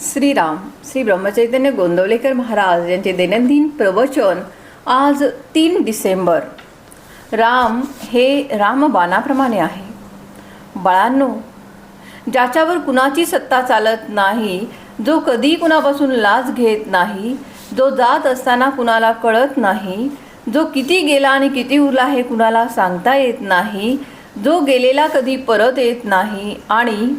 श्रीराम श्री ब्रह्मचैतन्य गोंदवलेकर महाराज यांचे दैनंदिन प्रवचन आज तीन डिसेंबर. राम हे रामबाणाप्रमाणे आहे. बाळांनो ज्याच्यावर कुणाची सत्ता चालत नाही जो कधी कुणापासून लाच घेत नाही जो जात असताना कुणाला कळत नाही जो किती गेला आणि किती उरला हे कुणाला सांगता येत नाही जो गेलेला कधी परत येत नाही आणि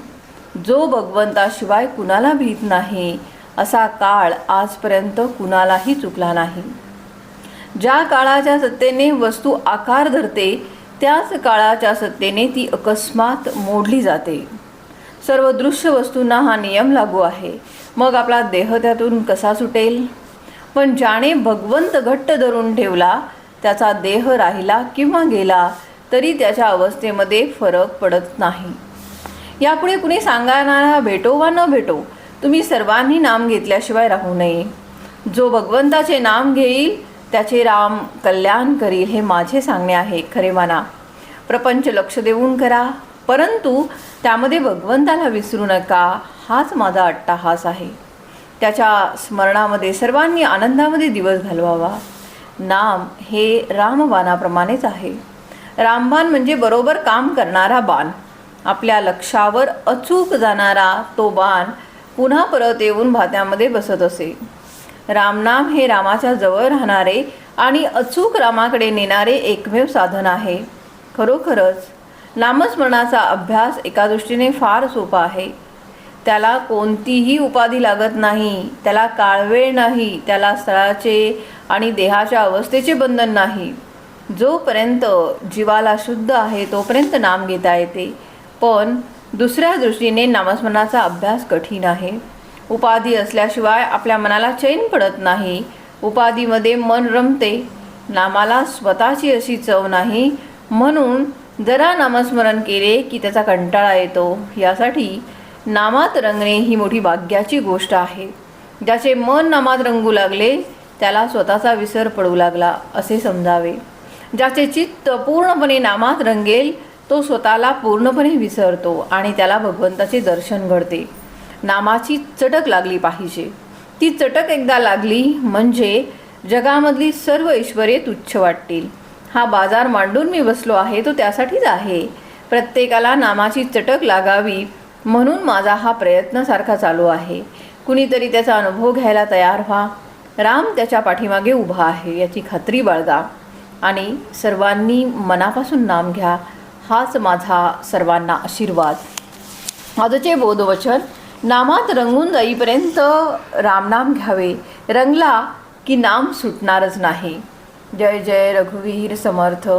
जो भगवंताशिवाय कुणाला भीत नाही असा काळ आजपर्यंत कुणालाही चुकला नाही. ज्या काळाच्या सत्तेने वस्तू आकार धरते त्याच काळाच्या सत्तेने ती अकस्मात मोडली जाते. सर्व दृश्य वस्तूंना हा नियम लागू आहे. मग आपला देह त्यातून कसा सुटेल? पण ज्याने भगवंत घट्ट धरून ठेवला त्याचा देह राहिला किंवा गेला तरी त्याच्या अवस्थेमध्ये फरक पडत नाही. यापुढे कुणी सांगणारा भेटो वा न भेटो तुम्ही सर्वांनी नाम घेतल्याशिवाय राहू नये. जो भगवंताचे नाम घेईल त्याचे राम कल्याण करील हे माझे सांगणे आहे खरे माना. प्रपंच लक्ष देऊन करा परंतु त्यामध्ये भगवंताला विसरू नका हाच माझा अट्टाहास आहे. त्याच्या स्मरणामध्ये सर्वांनी आनंदामध्ये दिवस घालवावा. नाम हे रामबाणाप्रमाणेच आहे. रामबाण म्हणजे बरोबर काम करणारा बाण. आपल्या लक्षावर अचूक जाणारा तो बाण पुन्हा परत येऊन भात्यामध्ये बसत असे. रामनाम हे रामाच्या जवळ राहणारे आणि अचूक रामाकडे नेणारे एकमेव साधन आहे. खरोखरच नामस्मरणाचा अभ्यास एका दृष्टीने फार सोपा आहे. त्याला कोणतीही उपाधी लागत नाही त्याला काळवेळ नाही त्याला स्थळाचे आणि देहाच्या अवस्थेचे बंधन नाही. जोपर्यंत जीवाला शुद्ध आहे तोपर्यंत नाम घेता येते. पण दुसऱ्या दृष्टीने नामस्मरणाचा अभ्यास कठीण आहे. उपाधी असल्याशिवाय आपल्या मनाला चैन पडत नाही. उपाधीमध्ये मन रमते. नामाला स्वतःची अशी चव नाही. म्हणून जरा नामस्मरण केले की त्याचा कंटाळा येतो. यासाठी नामात रंगणे ही मोठी भाग्याची गोष्ट आहे. ज्याचे मन नामात रंगू लागले त्याला स्वतःचा विसर पडू लागला असे समजावे. ज्याचे चित्त पूर्णपणे नामात रंगेल तो स्वतःला पूर्णपणे विसरतो आणि त्याला भगवंताचे दर्शन घडते. नामाची चटक लागली पाहिजे. ती चटक एकदा लागली म्हणजे जगामधली सर्व ऐश्वर्ये तुच्छ वाटतील. हा बाजार मांडून मी बसलो आहे तो त्यासाठीच आहे. प्रत्येकाला नामाची चटक लागावी म्हणून माझा हा प्रयत्नासारखा चालू आहे. कुणीतरी त्याचा अनुभव घ्यायला तयार व्हा. राम त्याच्या पाठीमागे उभा आहे याची खात्री बाळगा. आणि सर्वांनी मनापासून नाम घ्या. हाच माझा सर्वांना आशीर्वाद. आजचे बोधवचन नामात रंगून जाईपर्यंत रामनाम घ्यावे. रंगला की नाम सुटणारच नाही. जय जय रघुवीर समर्थ.